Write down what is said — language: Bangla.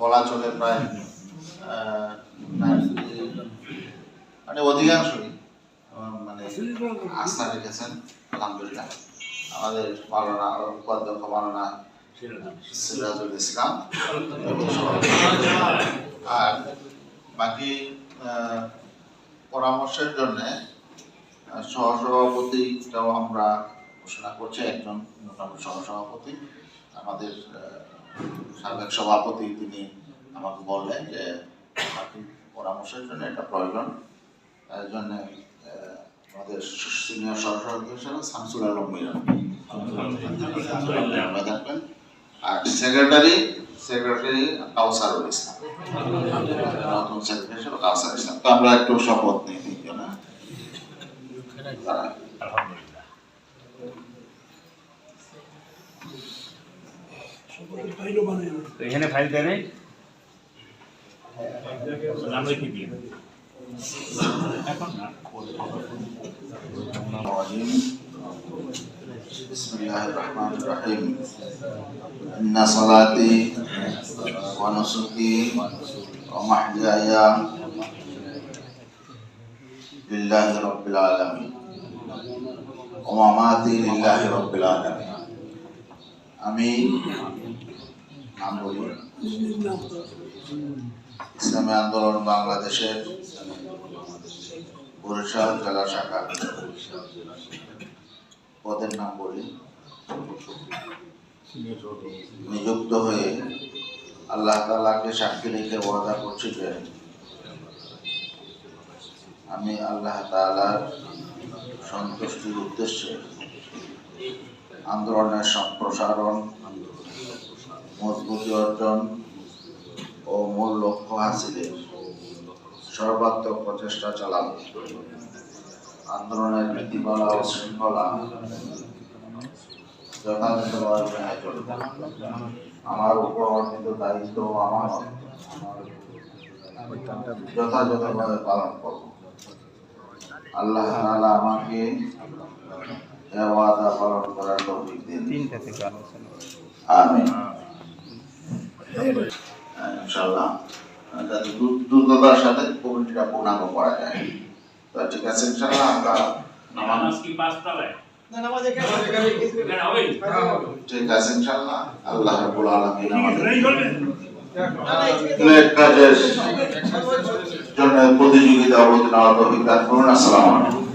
বলা চলে প্রায় মানে অধিকাংশই মানে আস্থা রেখেছেন, আলহামদুলিল্লাহ। আমাদের মাওলানা উপাধ্যক্ষ মাওলানা সিরাজুল ইসলাম, আর বাকি পরামর্শের জন্য সহসভাপতিটাও আমরা ঘোষণা করছি, একজন সহসভাপতি, আমাদের সাবেক সভাপতি তিনি আমাকে বললেন যে বাকি পরামর্শের জন্য এটা প্রয়োজন। তার জন্য আমাদের সিনিয়র সহসভাপতি হিসেবে শামসুল আলম মিলন থাকবেন আর সেক্রেটারি সেক্রেটারি কাউসারুল ইসলাম। নতুন সেক্রেটারি হিসেবে কাউসার ইসলাম। তো আমরা একটু শপথ নিই, তিনজনে। দাঁড়ান। তো এখানে ফাইল দেবে নাম লিখে দিয়ে এখন না الرجيم بسم الله الرحمن الرحيم إن صلاتي ونسكي ومحياي لله رب العالمين ومماتي لله رب العالمين আমি নাম বলি। ইসলামী আন্দোলন বাংলাদেশের বরিশাল জেলা শাখা। পদের নাম বলি। নিযুক্ত হয়ে আল্লাহ তালাকে সাক্ষী রেখে ওয়াদা করছি যে আমি আল্লাহ তালার সন্তুষ্টির উদ্দেশ্যে আন্দোলনের সম্প্রসারণ, মজবুতি অর্জন ও মূল লক্ষ্য হাসিলে সর্বাত্মক প্রচেষ্টা চালাবো আন্দোলনের নীতিমালা ও শৃঙ্খলা যথাযথভাবে আমার উপর অর্পিত দায়িত্ব আমানত যথাযথভাবে পালন করব আল্লাহ আমাকে ওয়াদা পালন করার তৌফিক দিন। তিনটা থেকে আলোচনা। আমিন। ইনশাআল্লাহ। যাতে দ্রুততার সাথে কমিটিটা পূর্ণাঙ্গ করা যায়। তো ঠিক আছে ইনশাআল্লাহ আমরা নামাজ নামাজ কি পাঁচ তলায় ঠিক আছে ইনশাআল্লাহ। আল্লাহ রাব্বুল আলামিন আমাদের কাজের জন্য প্রতিযোগিতা অবতীর্ণ করুন। আসসালামু আলাইকুম।